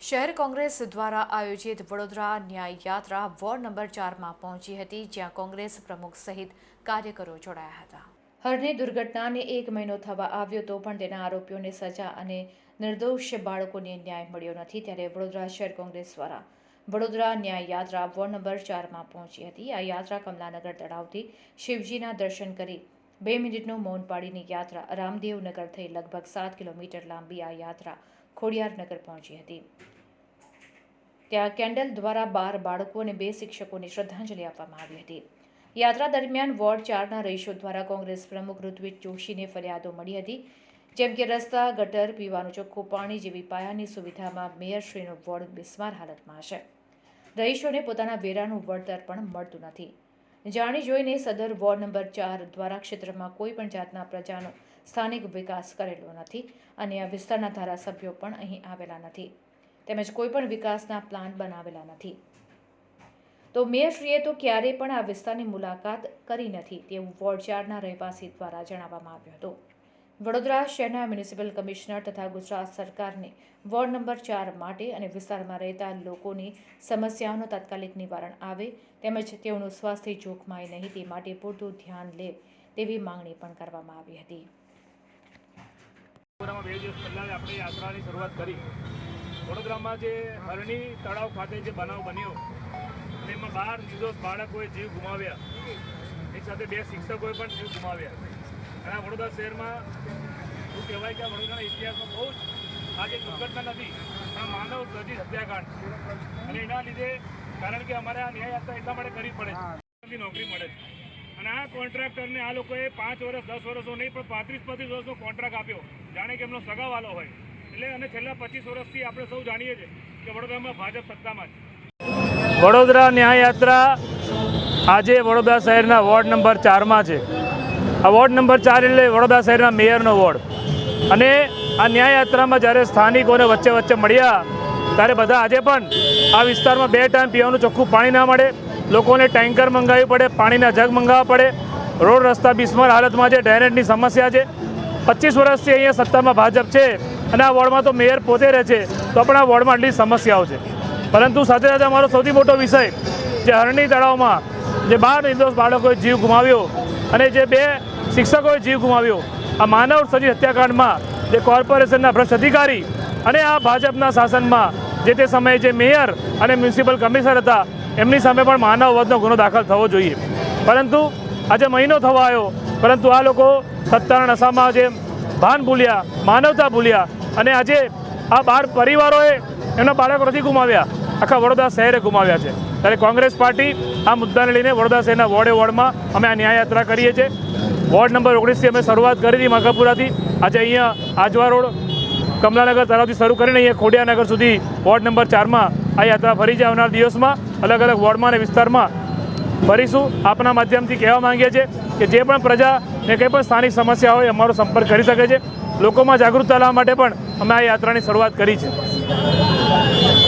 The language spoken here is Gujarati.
શહેર કોંગ્રેસ દ્વારા આયોજિત વડોદરા ન્યાય યાત્રા વોર્ડ નંબર ચારમાં પહોંચી હતી જ્યાં કોંગ્રેસ પ્રમુખ સહિત કાર્યકરો જોડાયા હતા. હરની દુર્ઘટનાને એક મહિનો થવા આવ્યો તો પણ તેના આરોપીઓને સજા અને નિર્દોષ બાળકોને ન્યાય મળ્યો નથી ત્યારે વડોદરા શહેર કોંગ્રેસ દ્વારા વડોદરા ન્યાય યાત્રા વોર્ડ નંબર ચારમાં પહોંચી હતી. આ યાત્રા કમલાનગર તળાવથી શિવજીના દર્શન કરી બે મિનિટનું મૌન પાડીની યાત્રા રામદેવનગર થઈ લગભગ સાત કિલોમીટર લાંબી આ યાત્રા ખોડિયારનગર પહોંચી હતી. ત્યાં કેન્ડલ દ્વારા બાર બાળકો અને બે શિક્ષકોને શ્રદ્ધાંજલિ આપવામાં આવી હતી. યાત્રા દરમિયાન વોર્ડ ચારના રહીશો દ્વારા કોંગ્રેસ પ્રમુખ ઋત્વિક જોશીને ફરિયાદો મળી હતી, જેમ કે રસ્તા, ગટર, પીવાનું ચોખ્ખું પાણી જેવી પાયાની સુવિધામાં મેયરશ્રીનો વોર્ડ બિસ્માર હાલતમાં છે રહીશોને પોતાના વેરાનું વળતર પણ મળતું નથી. જાણી જોઈને સદર વોર્ડ નંબર ચાર દ્વારા ક્ષેત્રમાં કોઈ પણ જાતના પ્રજાનો સ્થાનિક વિકાસ કરેલો નથી અને આ વિસ્તારના ધારાસભ્યો પણ અહીં આવેલા નથી તેમજ કોઈ પણ વિકાસના પ્લાન બનાવેલા નથી. તો મેયરશ્રીએ તો ક્યારેય પણ આ વિસ્તારની મુલાકાત કરી નથી તેવું વોર્ડ ચારના રહેવાસી દ્વારા જણાવવામાં આવ્યું હતું. વડોદરા શહેરના મ્યુનિસિપલ કમિશનર તથા ગુજરાત સરકારને વોર્ડ નંબર ચાર માટે અને વિસ્તારમાં રહેતા લોકોની સમસ્યાઓનું તાત્કાલિક નિવારણ આવે તેમજ તેઓનું સ્વાસ્થ્ય જોખમાય નહીં તે માટે પૂરતું ધ્યાન લે તેવી માંગણી પણ કરવામાં આવી હતી. બે દિવસ પહેલાં આપણે યાત્રાની શરૂઆત કરી. વડોદરામાં જે હરણી તળાવ ખાતે જે બનાવ બન્યો તેમાં બાર નિર્દોષ બાળકોએ જીવ ગુમાવ્યા. એ સાથે બે શિક્ષકોએ પણ જીવ ગુમાવ્યા. અને વડોદરા શહેરમાં શું કહેવાય કે વડોદરાના ઇતિહાસમાં બહુ જ આજે દુર્ઘટના નથી આ માનવ સર્જિત હત્યાકાંડ. અને એના લીધે કારણ કે અમારે આ ન્યાય યાત્રા એટલા માટે કરવી પડે નોકરી મળે અને આ કોન્ટ્રાક્ટરને આ લોકોએ પાંચ વર્ષ, દસ વર્ષનો નહીં, પણ પાંત્રીસ, પચીસ વર્ષનો કોન્ટ્રાક્ટ આપ્યો. જાણે કે એમનો સગાવાલો હોય. એટલે અને છેલ્લા પચીસ વર્ષથી આપણે સૌ જાણીએ છીએ કે વડોદરામાં ભાજપ સત્તામાં છે. વડોદરા ન્યાય યાત્રા આજે વડોદરા શહેરના વોર્ડ નંબર ચારમાં છે. આ વોર્ડ નંબર ચાર એટલે વડોદરા શહેરના મેયરનો વોર્ડ અને આ ન્યાય યાત્રામાં જ્યારે સ્થાનિકોને વચ્ચે વચ્ચે મળ્યા, ત્યારે બધા આજે પણ આ વિસ્તારમાં બે ટાઈમ પીવાનું ચોખ્ખું પાણી ના મળે. લોકોને ટેન્કર મંગાવવી પડે, પાણીના જગ મંગાવવા પડે. રોડ રસ્તા બિસ્માર હાલતમાં છે ડ્રેનેજની સમસ્યા છે. પચીસ વર્ષથી અહીંયા સત્તામાં ભાજપ છે અને આ વોર્ડમાં તો મેયર પોતે રહે છે, તો પણ આ વોર્ડમાં આટલી સમસ્યાઓ છે. પરંતુ સાથે સાથે અમારો સૌથી મોટો વિષય જે હરણી તળાવમાં જે બાર નિર્દોષ બાળકોએ જીવ ગુમાવ્યો અને જે બે શિક્ષકોએ જીવ ગુમાવ્યો. આ માનવ સર્જિત હત્યાકાંડમાં જે કોર્પોરેશનના ભ્રષ્ટ અધિકારી અને આ ભાજપના શાસનમાં જે તે સમયે જે મેયર અને મ્યુનિસિપલ કમિશનર હતા, એમની સામે પણ માનવ વધનો ગુનો દાખલ થવો જોઈએ. પરંતુ આજે મહિનો થવા આવ્યો, પરંતુ આ લોકો સત્તાના નશામાં જે ભાન ભૂલ્યા, માનવતા ભૂલ્યા અને આજે આ બાર પરિવારોએ એમના બાળકો નથી ગુમાવ્યા, આખા વડોદરા શહેરે ગુમાવ્યા છે. ત્યારે કોંગ્રેસ પાર્ટી આ મુદ્દાને લઈને વડોદરા શહેરના વોર્ડે વોર્ડમાં અમે આ ન્યાયયાત્રા કરીએ છીએ. વોર્ડ નંબર ઓગણીસથી અમે શરૂઆત કરી હતી માઘાપુરાથી આજે અહીંયા આજવા રોડ કમલાનગર તરફથી શરૂ કરીને અહીંયા ખોડિયાનગર સુધી વોર્ડ નંબર ચારમાં આ યાત્રા ફરી છે આવનાર દિવસમાં. અલગ અલગ વોર્ડમાં અને વિસ્તારમાં ફરીશું. આપના માધ્યમથી કહેવા માંગીએ છીએ કે જે પણ પ્રજાને કંઈ પણ સ્થાનિક સમસ્યા હોય અમારો સંપર્ક કરી શકે છે. લોકોમાં જાગૃતતા લાવવા માટે પણ અમે આ યાત્રાની શરૂઆત કરી છે.